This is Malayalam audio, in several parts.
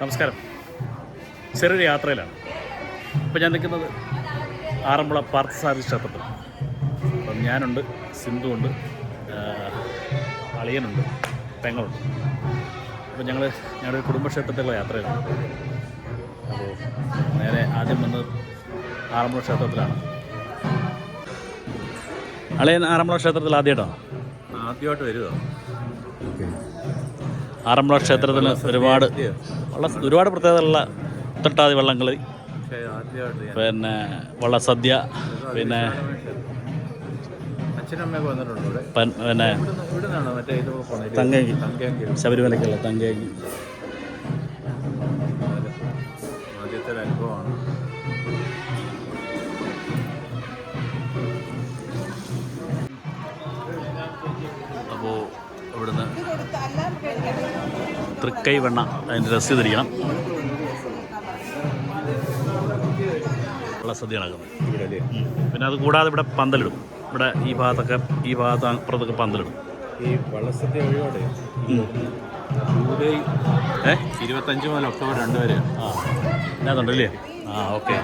നമസ്കാരം. ചെറിയൊരു യാത്രയിലാണ്. ഇപ്പം ഞാൻ നിൽക്കുന്നത് ആറന്മുള പാർത്ഥസാരഥി ക്ഷേത്രത്തിൽ. അപ്പം ഞാനുണ്ട് സിന്ധു ഉണ്ട് അളിയനുണ്ട് പെങ്ങളുണ്ട്. അപ്പം ഞങ്ങൾ ഞങ്ങളുടെ കുടുംബക്ഷേത്രത്തിലുള്ള യാത്രയിലാണ്. അപ്പോൾ നേരെ ആദ്യം വന്ന് ആറന്മുള ക്ഷേത്രത്തിലാണ്. അളിയൻ ആറന്മുള ക്ഷേത്രത്തിൽ ആദ്യമായിട്ടാണ്? ആദ്യമായിട്ട് വരുമോ ആറന്മുള ക്ഷേത്രത്തിന് ഒരുപാട് വള്ള ഒരുപാട് പ്രത്യേകതയുള്ള തൊട്ടാതി വള്ളംകളി പിന്നെ വള്ളസദ്യ പിന്നെ പിന്നെ തങ്കേങ്കി. ശബരിമലയ്ക്കുള്ള തങ്കേങ്കി. തൃക്കൈ വെണ്ണ അതിന്റെ രസീത് തിരിക്കണം വള്ളസദ്യ നടക്കുന്നത് ഇവിടെ അല്ലേ പിന്നെ അത് കൂടാതെ ഇവിടെ പന്തലിടും. ഇവിടെ ഈ ഭാഗത്തൊക്കെ ഈ ഭാഗത്ത് അപ്പുറത്തൊക്കെ പന്തലിടും. ഈ വള്ളസദ്യ ഒഴിവാടെ? ജൂലൈ ഏ? ഇരുപത്തഞ്ച് മുതൽ ഒക്ടോബർ രണ്ട് വരെ. ആ. അതിനകത്തുണ്ടല്ലേ ആ ഓക്കെ.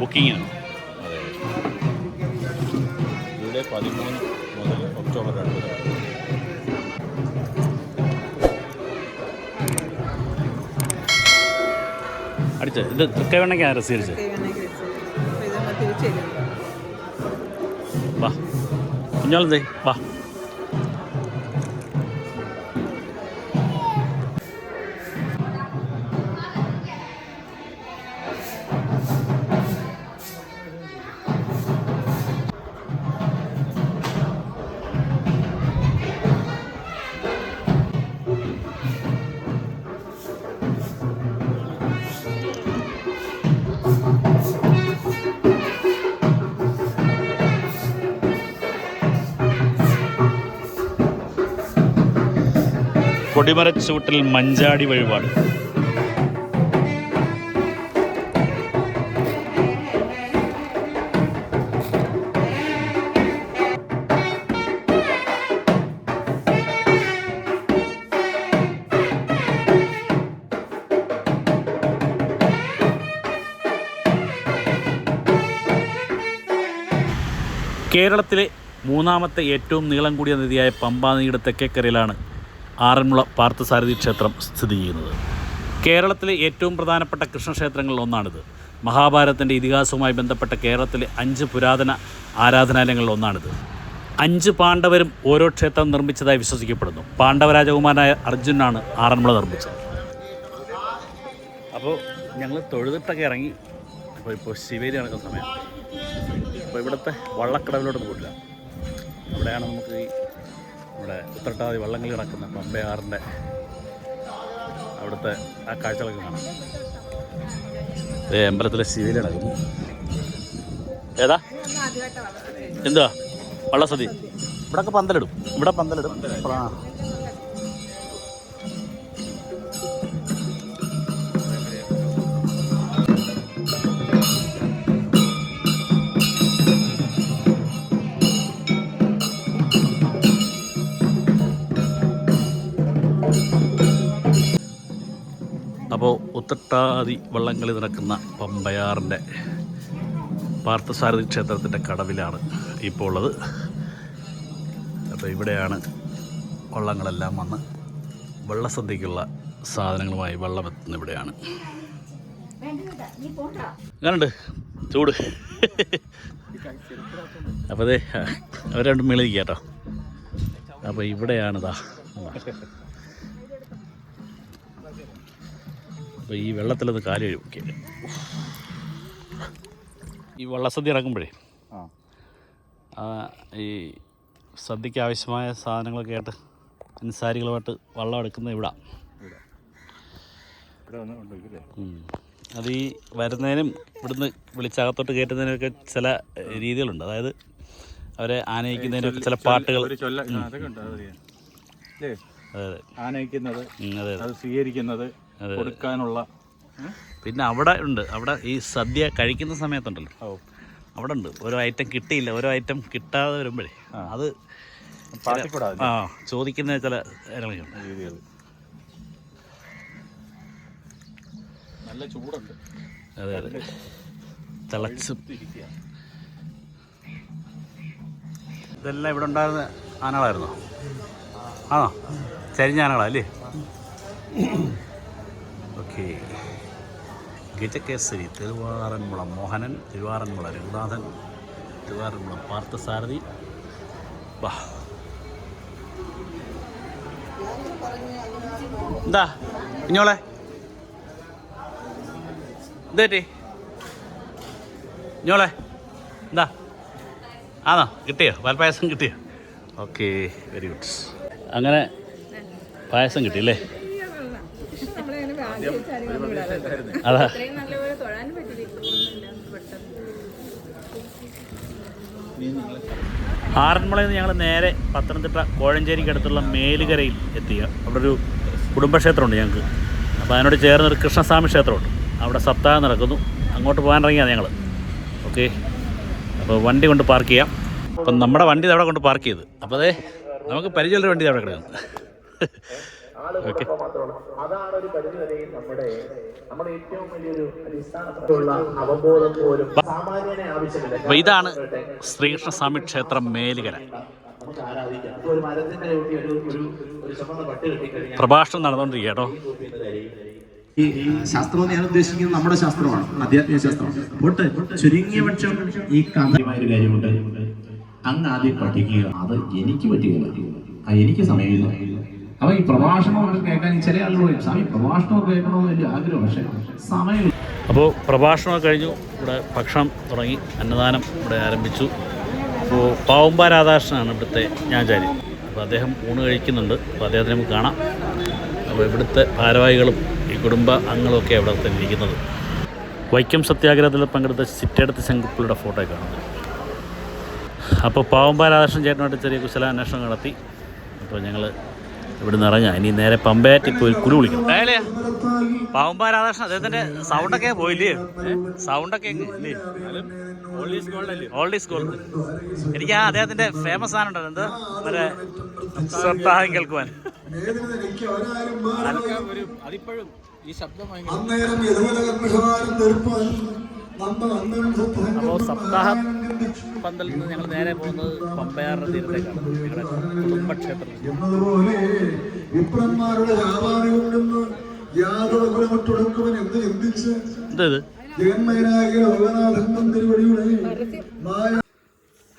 ബുക്കിങ്ങിന് അതെ. ജൂലൈ പതിമൂന്ന് മുതൽ ഒക്ടോബർ രണ്ട് വരെ. അടിച്ച് ഇത് തൃക്കൈവണ്ണയ്ക്കാണ് രസീകരിച്ച് വാ. കുഞ്ഞോളെന്തേ? വാ. കൊടിമരച്ചൂട്ടിൽ മഞ്ചാടി വഴിപാട്. കേരളത്തിലെ മൂന്നാമത്തെ ഏറ്റവും നീളം കൂടിയ നദിയായ പമ്പാ നദിയുടെ തെക്കേക്കരയിലാണ് ആറന്മുള പാർത്ഥസാരഥി ക്ഷേത്രം സ്ഥിതി ചെയ്യുന്നത്. കേരളത്തിലെ ഏറ്റവും പ്രധാനപ്പെട്ട കൃഷ്ണക്ഷേത്രങ്ങളിൽ ഒന്നാണിത്. മഹാഭാരതത്തിന്റെ ഇതിഹാസവുമായി ബന്ധപ്പെട്ട കേരളത്തിലെ അഞ്ച് പുരാതന ആരാധനാലയങ്ങളിൽ ഒന്നാണിത്. അഞ്ച് പാണ്ഡവരും ഓരോ ക്ഷേത്രം നിർമ്മിച്ചതായി വിശ്വസിക്കപ്പെടുന്നു. പാണ്ഡവ രാജകുമാരനായ അർജുനാണ് ആറന്മുള നിർമ്മിച്ചത്. അപ്പോൾ ഞങ്ങൾ തൊഴുതിട്ടൊക്കെ ഇറങ്ങി. അപ്പോൾ ഇപ്പോൾ ശിവേരി നടക്കുന്ന സമയം. അപ്പോൾ ഇവിടുത്തെ വള്ളക്കടവിലോട്ട് പോയിട്ടില്ല. അവിടെയാണ് നമുക്ക് ഈ നമ്മുടെ ഉത്രട്ടാതി വള്ളങ്ങൾ കിടക്കുന്ന പമ്പയാറിന്റെ അവിടുത്തെ ആ കാഴ്ചകളൊക്കെ കാണാം. അമ്പലത്തിലെ ശിവയിൽ നടക്കുന്നു. ഏതാ? എന്തുവാ? വള്ളസതി. ഇവിടൊക്കെ പന്തലിടും. ഇവിടെ പന്തലിടും. ആ. അപ്പോൾ ഉത്തട്ടാതി വള്ളംകളി നടക്കുന്ന പമ്പയാറിന്റെ പാർത്ഥസാരഥി ക്ഷേത്രത്തിന്റെ കടവിലാണ് ഇപ്പോൾ ഉള്ളത്. അപ്പോൾ ഇവിടെയാണ് വള്ളങ്ങളെല്ലാം വന്ന് വള്ളസദ്യക്കുള്ള സാധനങ്ങളുമായി വെള്ളം എത്തുന്ന ഇവിടെയാണ്. അങ്ങനുണ്ട് ചൂട്. അപ്പോൾ അതെ അവരെ രണ്ടും മേളിരിക്കുക കേട്ടോ. അപ്പോൾ ഇവിടെയാണിതാ അപ്പോൾ ഈ വെള്ളത്തിലത് കാൽ കഴിക്കും ഈ വള്ളസദ്യ ഇറങ്ങുമ്പോഴേ ആ. ഈ സദ്യക്ക് ആവശ്യമായ സാധനങ്ങളൊക്കെ ആയിട്ട് അൻസാരികളുമായിട്ട് വള്ളം എടുക്കുന്ന ഇവിടെ. അത് ഈ വരുന്നതിനും ഇവിടുന്ന് വിളിച്ചകത്തോട്ട് കയറ്റുന്നതിനൊക്കെ ചില രീതികളുണ്ട്. അതായത് അവരെ ആനയിക്കുന്നതിനൊക്കെ ചില പാട്ടുകൾ. അതെ അതെ. ആനയിക്കുന്നത് അതെ സ്വീകരിക്കുന്നത്. കൊടുക്കാനുള്ള പിന്നെ അവിടെ ഉണ്ട്. അവിടെ ഈ സദ്യ കഴിക്കുന്ന സമയത്തുണ്ടല്ലോ. അവിടെ ഉണ്ട്. ഓരോ ഐറ്റം കിട്ടിയില്ല. ഓരോ ഐറ്റം കിട്ടാതെ വരുമ്പോഴേ. അത് ആ ചോദിക്കുന്ന ചില കാര്യങ്ങളൊക്കെ നല്ല ചൂടുണ്ട്. അതെ അതെ. തിളച്ച്. ഇതെല്ലാം ഇവിടെ ഉണ്ടായിരുന്ന ആനകളായിരുന്നോ? ആണോ? ചരിഞ്ഞ ആനകളാ അല്ലേ? ഓക്കെ. ഗജകേസരി തിരുവാറന്മുള മോഹനൻ തിരുവാറന്മുള രഘുനാഥൻ തിരുവാറന്മുള പാർത്ഥസാരഥി. വാ. എന്താ ഇഞ്ഞോളെ എന്തേറ്റി ഇഞ്ഞോളെ എന്താ ആണോ കിട്ടിയോ? പാൽപ്പായസം കിട്ടിയോ? ഓക്കെ വെരി ഗുഡ് അങ്ങനെ പായസം കിട്ടിയല്ലേ അതാ. പെട്ടെന്ന്. ആറന്മുളയിൽ നിന്ന് ഞങ്ങൾ നേരെ പത്തനംതിട്ട കോഴഞ്ചേരിക്ക് അടുത്തുള്ള മേലുകരയിൽ എത്തിയ അവിടെ ഒരു കുടുംബക്ഷേത്രമുണ്ട് ഞങ്ങൾക്ക് അപ്പോൾ അതിനോട് ചേർന്ന് ഒരു കൃഷ്ണസ്വാമി ക്ഷേത്രമുണ്ട്. അവിടെ സപ്താഹം നടക്കുന്നു. അങ്ങോട്ട് പോകാൻ ഇറങ്ങിയാ ഞങ്ങൾ ഓക്കെ. അപ്പോൾ വണ്ടി കൊണ്ട് പാർക്ക് ചെയ്യാം. അപ്പം നമ്മുടെ വണ്ടി അവിടെ കൊണ്ട് പാർക്ക് ചെയ്ത്. അപ്പോൾ അതെ നമുക്ക് പരിചയമുള്ള വണ്ടി അവിടെ കിടക്കുന്നു. ഓക്കെ. അതാണ് ഒരു പരിധിവരെയും നമ്മുടെ നമ്മുടെ ഏറ്റവും വലിയൊരു അടിസ്ഥാനത്തിലുള്ള അവബോധം പോലും. സാമാന്യനെ ആവശ്യമില്ല. അപ്പോൾ ഇതാണ് ശ്രീകൃഷ്ണസ്വാമി ക്ഷേത്രം മേലുകര. നമുക്ക് ആരാധിക്കാം. ഇപ്പൊ ഒരു മരത്തിന്റെ ചുവട്ടിൽ ഒരു ഒരു ഒരു ചുമന്ന പട്ട് കിട്ടിക്കഴിഞ്ഞാൽ പ്രഭാഷണം നടന്നുകൊണ്ടിരിക്കുക കേട്ടോ. ഈ ശാസ്ത്രം ഞാൻ ഉദ്ദേശിക്കുന്നത് നമ്മുടെ ശാസ്ത്രമാണ്. ആധ്യാത്മിക ശാസ്ത്രമാണ്. പോട്ടെ ചുരുങ്ങിയ പക്ഷം ഈ ഒരു കാര്യമുണ്ട്. അങ്ങ് ആദ്യം പഠിക്കുക. അത് എനിക്ക് പറ്റുകയില്ല ആ എനിക്ക് സമയമില്ല. അപ്പൊ ഈ പ്രഭാഷണമൊക്കെ കേൾക്കാൻ ചില ആളുകൾ സ്വാമി പ്രഭാഷണമൊക്കെ കേൾക്കണമെന്ന് വലിയ ആഗ്രഹം പക്ഷെ സമയം അപ്പോൾ പ്രഭാഷണം കഴിഞ്ഞു. ഇവിടെ ഭക്ഷണം തുടങ്ങി. അന്നദാനം ഇവിടെ ആരംഭിച്ചു. അപ്പോൾ പാവുമ്പ രാധാകൃഷ്ണനാണ് ഇവിടുത്തെ ഞാചാരി അപ്പോൾ അദ്ദേഹം ഊണ് കഴിക്കുന്നുണ്ട്. അപ്പോൾ അദ്ദേഹത്തിന് നമുക്ക് കാണാം. അപ്പോൾ ഇവിടുത്തെ ഭാരവാഹികളും ഈ കുടുംബ അംഗങ്ങളൊക്കെ ഇവിടെ തന്നെ ഇരിക്കുന്നത് വൈക്കം സത്യാഗ്രഹത്തിൽ പങ്കെടുത്ത ചിറ്റേടത്ത് ശങ്കുപ്പിളുടെ ഫോട്ടോ കാണുന്നത് അപ്പോൾ പാവുമ്പ രാധാകൃഷ്ണൻ ചേട്ടനായിട്ട് ചെറിയ കുശലാന്വേഷണം നടത്തി. അപ്പോൾ ഞങ്ങൾ ഇവിടെ നിറഞ്ഞ ഇനി നേരെ പമ്പയാറ്റി പോയി കുരു വിളിക്കണം പാവമ്പ രാധാകൃഷ്ണൻ അദ്ദേഹത്തിന്റെ സൗണ്ടൊക്കെ പോയില്ലേ? സൗണ്ടൊക്കെ ഒക്കെ ഓൾഡ് ഈസ് ഗോൾഡ് എനിക്ക് ആ അദ്ദേഹത്തിന്റെ ഫേമസ് സാധനം ഉണ്ടല്ലോ എന്ത്? മറ്റേ സപ്താഹം കേൾക്കുവാൻ അതിപ്പോഴും ഈ ശബ്ദം അപ്പോൾ സപ്താഹ പന്തൽ നിന്ന് ഞങ്ങൾ നേരെ പോകുന്നത് പമ്പയാറിന്റെ തീരത്തേക്കാണ്. ഞങ്ങളുടെ കുടുംബക്ഷേത്രത്തിൽ വിപ്രന്മാരുടെ യാതൊരു ചിന്തിച്ച്? ജഗന്മയനായ ലോകനാഥൻ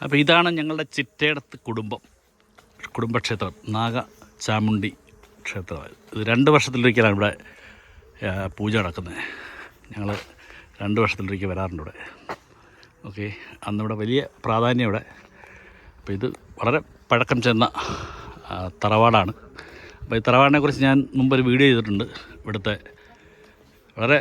അപ്പോൾ ഇതാണ് ഞങ്ങളുടെ ചിറ്റേടത്ത് കുടുംബം. കുടുംബക്ഷേത്രം. നാഗ ചാമുണ്ടി ക്ഷേത്രമായത്. ഇത് രണ്ട് വർഷത്തിലൊരിക്കലാണ് ഇവിടെ പൂജ നടക്കുന്നത്. ഞങ്ങൾ രണ്ട് വർഷത്തിലൊരിക്കൽ വരാറുണ്ട് ഇവിടെ. ഓക്കെ അന്നിവിടെ വലിയ പ്രാധാന്യം ഇവിടെ. അപ്പോൾ ഇത് വളരെ പഴക്കം ചെന്ന തറവാടാണ്. അപ്പോൾ ഈ തറവാടിനെ കുറിച്ച് ഞാൻ മുമ്പൊരു വീഡിയോ ചെയ്തിട്ടുണ്ട് ഇവിടുത്തെ. വളരെ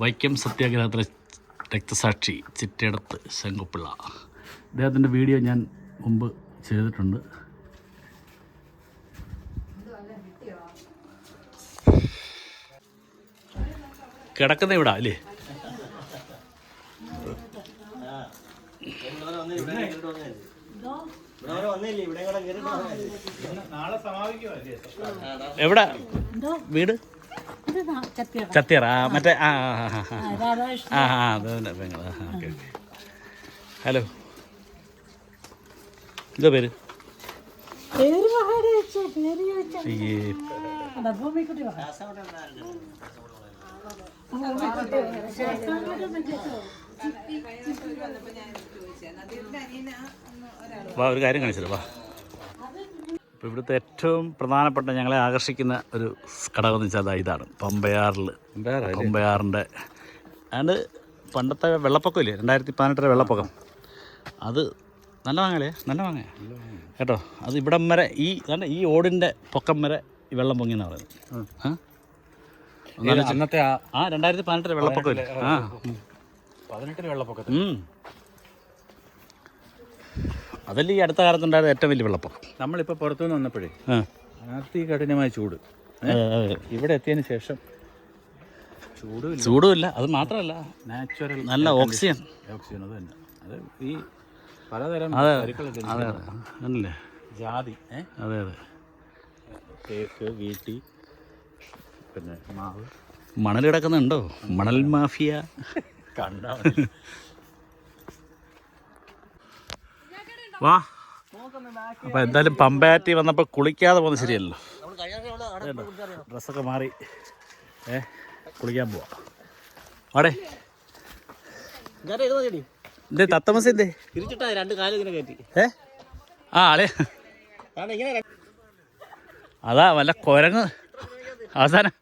വൈക്കം സത്യാഗ്രഹത്തിലെ രക്തസാക്ഷി ചിറ്റേടത്ത് ശങ്കുപ്പിള്ള അദ്ദേഹത്തിന്റെ വീഡിയോ ഞാൻ മുമ്പ് ചെയ്തിട്ടുണ്ട്. കിടക്കുന്ന ഇവിടെ അല്ലേ? എവിടെ? വീട്? ചത്തിയറ ആ മറ്റേ ആ ആ ആ, അത് ആ ഓക്കെ ഹലോ. എന്താ പേര്? വാ ഒരു കാര്യം കാണിച്ചല്ലോ വാ. ഇപ്പോൾ ഇവിടുത്തെ ഏറ്റവും പ്രധാനപ്പെട്ട ഞങ്ങളെ ആകർഷിക്കുന്ന ഒരു ഘടകം എന്ന് വെച്ചാൽ ഇതാണ്. പമ്പയാറിൽ. പമ്പയാറിന്റെ അതുകൊണ്ട് പണ്ടത്തെ വെള്ളപ്പൊക്കം ഇല്ലേ? രണ്ടായിരത്തി പതിനെട്ടിലെ വെള്ളപ്പൊക്കം. അത് നല്ല വാങ്ങലേ നല്ല വാങ്ങ കേട്ടോ? അത് ഇവിടം വരെ ഈ കാരണം ഈ ഓടിന്റെ പൊക്കം വരെ ഈ വെള്ളം പൊങ്ങി എന്ന് പറയുന്നത്. ആ. അന്നത്തെ ആ ആ രണ്ടായിരത്തി പതിനെട്ടിലെ വെള്ളപ്പൊക്കം ഇല്ലേ? ആ. പതിനെട്ടിലെ വെള്ളപ്പൊക്കം വെള്ളപ്പൊക്കത്തിൽ. അതല്ലേ ഈ അടുത്ത കാലത്തുണ്ടായിരുന്ന ഏറ്റവും വലിയ വെള്ളപ്പൊക്കം നമ്മളിപ്പോൾ പുറത്തുനിന്ന് വന്നപ്പോഴേ അതി അതികഠിനമായ ചൂട്. ഇവിടെ എത്തിയതിന് ശേഷം ചൂടുമില്ല. ചൂടുമില്ല. അത് മാത്രമല്ല നാച്ചുറൽ നല്ല ഓക്സിജൻ. ഓക്സിജൻ അത് തന്നെ. അത് ഈ പലതരം അതെ അതെ. അല്ലേ ജാതി അതെ അതെ. തേക്ക് വീട്ടി പിന്നെ മാവ്. മണൽ കിടക്കുന്നുണ്ടോ? മണൽ മാഫിയ. കണ്ടാ വാ. അപ്പൊ എന്തായാലും പമ്പയാറ്റി വന്നപ്പോൾ കുളിക്കാതെ പോകുന്നത് ശരിയല്ലോ ഡ്രസ്സൊക്കെ മാറി. ഏ കുളിക്കാൻ പോവാ. വാടേ. എന്തേ തത്തമസിന്റെ ആ ആളെ. അതാ വല്ല കുരങ്ങ്. അവസാനം.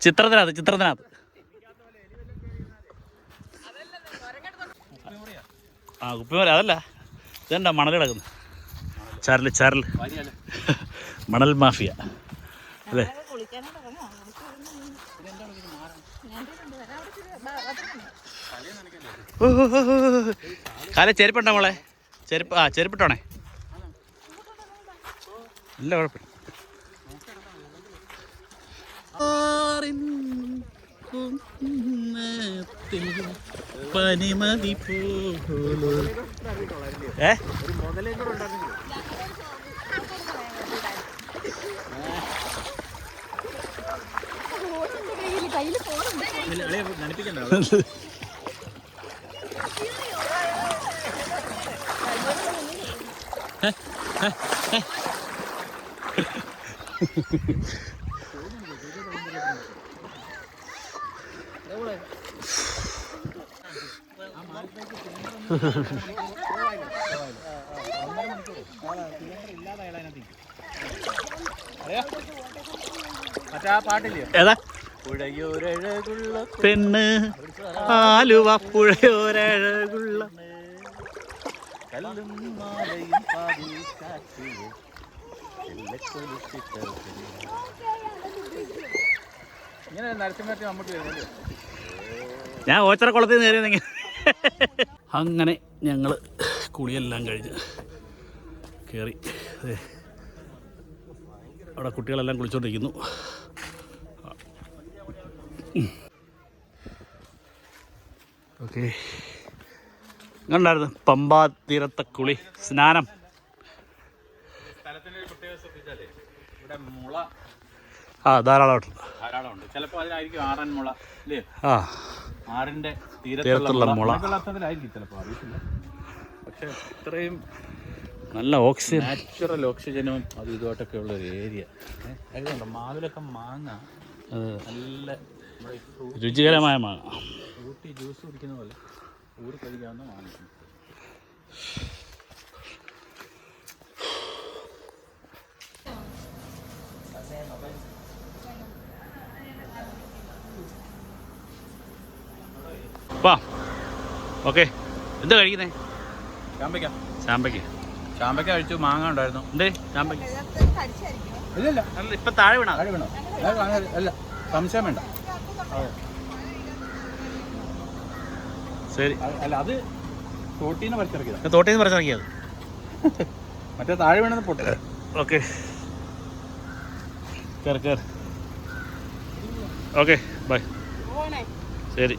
ചിത്രത്തിനകത്ത് ചിത്രത്തിനകത്ത്. ആ കുപ്പിമര അതല്ല. ഇതെന്താ മണൽ കിടക്കുന്നത് ചാരൽ ചരൽ മണൽ മാഫിയ. അല്ലേ. കാല ചെരുപ്പുണ്ടോ മോളെ? ചെരുപ്പ് ആ ചെരുപ്പിട്ടോണേ. ഇല്ല കുഴപ്പമില്ല പനിമതി ഏ? മറ്റേ ആ പാട്ടില്ലേ ഏതാ? പുഴയോരഴകുള്ള പെണ്ണ്. ആലുവ പുഴയോരഴകുള്ള. കല്ലും മാലയും പാതി ഇങ്ങനെ വരുന്നില്ലേ ഞാൻ ഓച്ചറക്കുളത്തിൽ നിന്ന് കയറിയെന്നെങ്കിൽ അങ്ങനെ ഞങ്ങൾ കുളിയെല്ലാം കഴിഞ്ഞ് കയറി അവിടെ കുട്ടികളെല്ലാം കുളിച്ചോണ്ടിരിക്കുന്നു. ഓക്കെ. ഉണ്ടായിരുന്നു പമ്പാ തീരത്തെ കുളി സ്നാനം? ആ ധാരാളമായിട്ടുണ്ട്. ധാരാളം ആ. ആറിന്റെ തീരത്തുള്ള മുള. അർത്ഥത്തിലായിരിക്കും ചിലപ്പോൾ അറിയത്തില്ല. പക്ഷെ ഇത്രയും നല്ല ഓക്സിജൻ. നാച്ചുറൽ ഓക്സിജനും അത് ഇതുമായിട്ടൊക്കെ ഉള്ള ഒരു ഏരിയ അതുകൊണ്ട് മാവിലൊക്കെ മാങ്ങ. അത് നല്ല രുചികരമായ മാങ്ങ. ഊട്ടി ജ്യൂസ് കുടിക്കുന്ന പോലെ ഊരി കഴിക്കാവുന്ന മാങ്ങ വാ. ഓക്കെ. എന്താ കഴിക്കുന്നേ? ചാമ്പയ്ക്ക. ചാമ്പയ്ക്ക. ചാമ്പയ്ക്ക കഴിച്ചു മാങ്ങ ഉണ്ടായിരുന്നു. എന്തേ? ചാമ്പയ്ക്ക. ഇല്ലല്ല. അല്ല ഇപ്പം താഴെ വീണ? താഴെ വീണോ. അല്ല സംശയം വേണ്ട. ശരി. അല്ല അത് തോട്ടീന്ന് പറിച്ചിറക്കിയത് തോട്ടീന്ന് പറിച്ചിറക്കിയത് മറ്റേ താഴെ വീണത് പൊട്ടത് ഓക്കെ. കയറി കയറി ഓക്കെ ബൈ. ശരി.